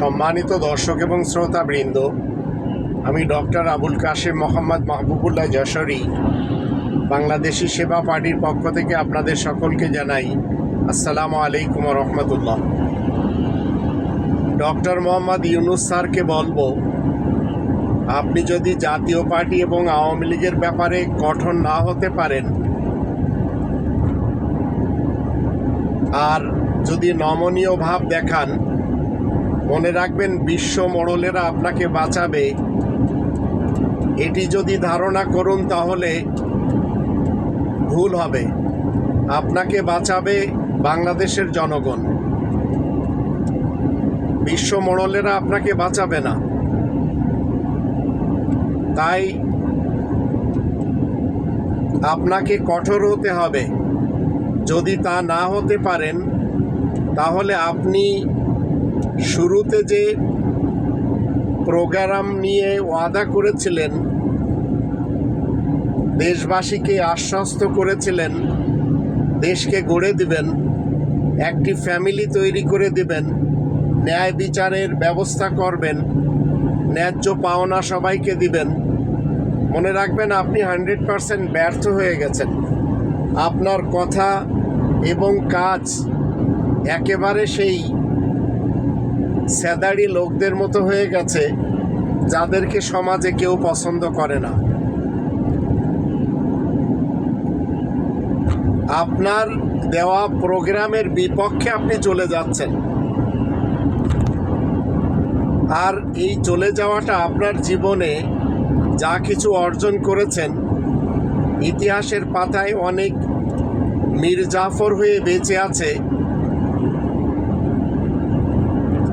সম্মানিত দর্শক এবং শ্রোতাবৃন্দ, আমি ডক্টর আবুল কাশেম মোহাম্মদ মাহবুবুল্লাহ যশোরী, বাংলাদেশি সেবা পার্টির পক্ষ থেকে আপনাদের সকলকে জানাই আসসালামু আলাইকুম রহমতুল্লাহ। ডক্টর মোহাম্মদ ইউনুস স্যারকে বলব, আপনি যদি জাতীয় পার্টি এবং আওয়ামী লীগের ব্যাপারে গঠন না হতে পারেন, আর যদি নমনীয় ভাব দেখান মনে রাখবেন, বিশ্ব মোড়লেরা আপনাকে বাঁচাবে। এটি যদি ধারণা করুন, তাহলে ভুল হবে। আপনাকে বাঁচাবে বাংলাদেশের জনগণ। বিশ্ব মোড়লেরা আপনাকে বাঁচাবে না। তাই আপনাকে কঠোর হতে হবে। যদি তা না হতে পারেন, তাহলে আপনি শুরুতে যে প্রোগ্রাম নিয়ে ওয়াদা করেছিলেন, দেশবাসীকে আশ্বস্ত করেছিলেন, দেশকে গড়ে দিবেন, একটি ফ্যামিলি তৈরি করে দিবেন, ন্যায় বিচারের ব্যবস্থা করবেন, ন্যায্য পাওনা সবাইকে দিবেন। মনে রাখবেন, আপনি হান্ড্রেড পারসেন্ট ব্যর্থ হয়ে গেছেন। আপনার কথা এবং কাজ একেবারে সেই স্যাদারি লোকদের মতো হয়ে গেছে, যাদেরকে সমাজে কেউ পছন্দ করে না। আপনার দেওয়া প্রোগ্রামের বিপক্ষে আপনি চলে যাচ্ছেন। আর এই চলে যাওয়াটা আপনার জীবনে যা কিছু অর্জন করেছেন, ইতিহাসের পাতায় অনেক মীর জাফর হয়ে বেঁচে আছে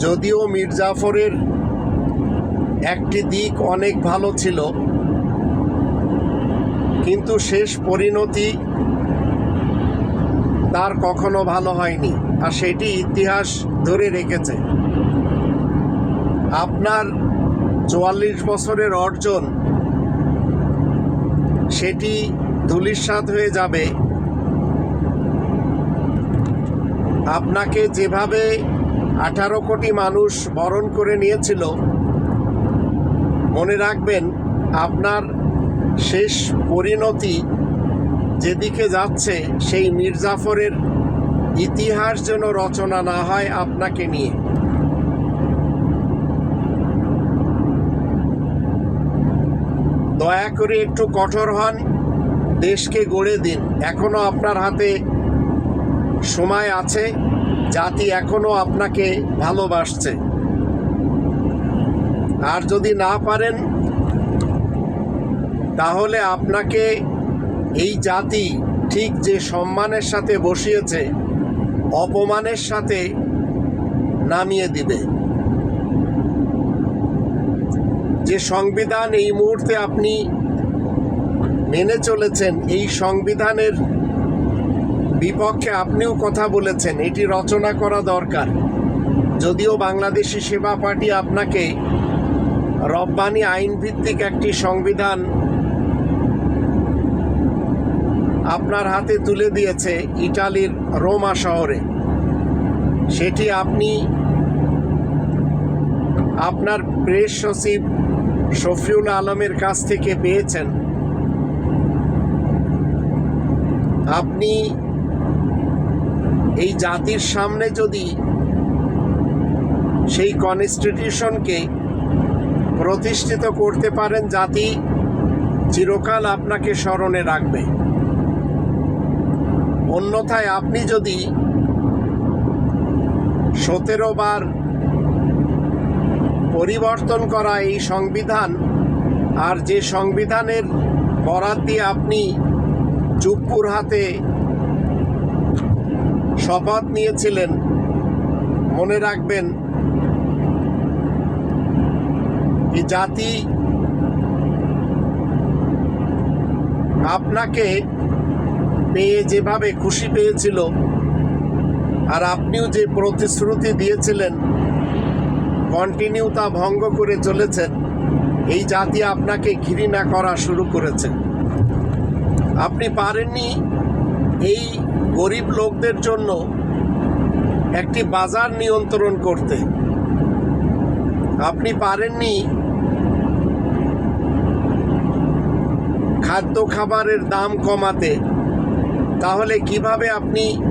যদিও মীর জাফরের একটি দিক অনেক ভালো ছিল, কিন্তু শেষ পরিণতি তার কখনো ভালো হয়নি, আর সেটি ইতিহাস ধরে রেখেছে। আপনার চুয়াল্লিশ বছরের অর্জন, সেটি ধুলিস্বাদ হয়ে যাবে। আপনাকে যেভাবে আঠারো কোটি মানুষ বরণ করে নিয়েছিল। মনে রাখবেন, আপনার শেষ পরিণতি যেদিকে যাচ্ছে, সেই মির্জাফরের ইতিহাস যেন রচনা না হয় আপনাকে নিয়ে। দয়া করে একটু কঠোর হন, দেশকে গড়ে দিন। এখনও আপনার হাতে সময় আছে। জাতি এখনও আপনাকে ভালোবাসছে। আর যদি না পারেন, তাহলে আপনাকে এই জাতি ঠিক যে সম্মানের সাথে বসিয়েছে, অপমানের সাথে নামিয়ে দিবে। যে সংবিধান এই মুহূর্তে আপনি মেনে চলেছেন, এই সংবিধানের বিপক্ষে আপনিও কথা বলেছেন, এটি রচনা করা দরকার। যদিও বাংলাদেশি সেবা পার্টি আপনাকে রব্বানি আইন ভিত্তিক একটি সংবিধান আপনার হাতে তুলে দিয়েছে ইটালির রোমা শহরে। সেটি আপনি আপনার প্রেস সচিব শফিউল আলমের কাছ থেকে পেয়েছেন। আপনি এই জাতির সামনে যদি সেই কনস্টিটিউশনকে প্রতিষ্ঠিত করতে পারেন, জাতি চিরকাল আপনাকে স্মরণে রাখবে। অন্যথায় আপনি যদি সতেরো বার পরিবর্তন করা এই সংবিধান, আর যে সংবিধানের বরাত দিয়ে আপনি চুপ্পুর হাতে শপথ নিয়েছিলেন। মনে রাখবেন এই জাতি আপনাকে পেয়ে যেভাবে খুশি পেয়েছিল আর আপনিও যে প্রতিশ্রুতি দিয়েছিলেন কন্টিনিউ তা ভঙ্গ করে চলেছেন, এই জাতি আপনাকে ঘৃণা করা শুরু করেছে। আপনি পারেননি এই গরিব লোকদের জন্য একটি বাজার নিয়ন্ত্রণ করতে। আপনি পারেননি খাদ্য খাবারের দাম কমাতে। তাহলে কীভাবে আপনি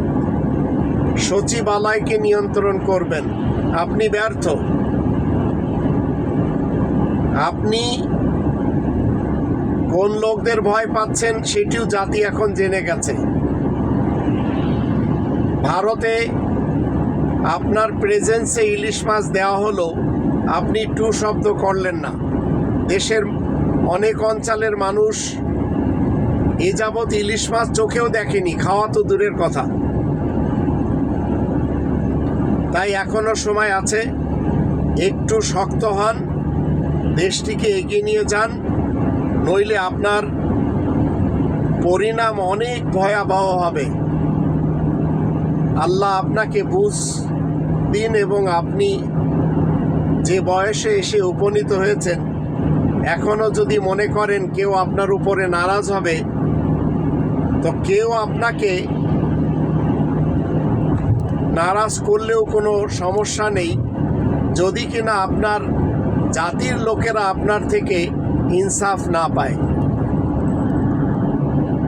সচিবালয়কে নিয়ন্ত্রণ করবেন? আপনি ব্যর্থ। আপনি কোন লোকদের ভয় পাচ্ছেন সেটিও জাতি এখন জেনে গেছে। ভারতে আপনার প্রেজেন্সে ইলিশ মাছ দেওয়া হলো, আপনি টু শব্দ করলেন না। দেশের অনেক অঞ্চলের মানুষ এ যাবৎ ইলিশ মাছ চোখেও দেখেনি, খাওয়া তো দূরের কথা। তাই এখনও সময় আছে, একটু শক্ত হন, দেশটিকে এগিয়ে নিয়ে যান, নইলে আপনার পরিণাম অনেক ভয়াবহ হবে। আল্লাহ আপনাকে বুঝ দিন এবং আপনি যে বয়সে এসে উপনীত হয়েছেন এখনও যদি মনে করেন কেউ আপনার উপরে নারাজ হবে, তো কেউ আপনাকে নারাজ করলেও কোনো সমস্যা নেই। যদি কিনা আপনার জাতির লোকেরা আপনার থেকে ইনসাফ না পায়।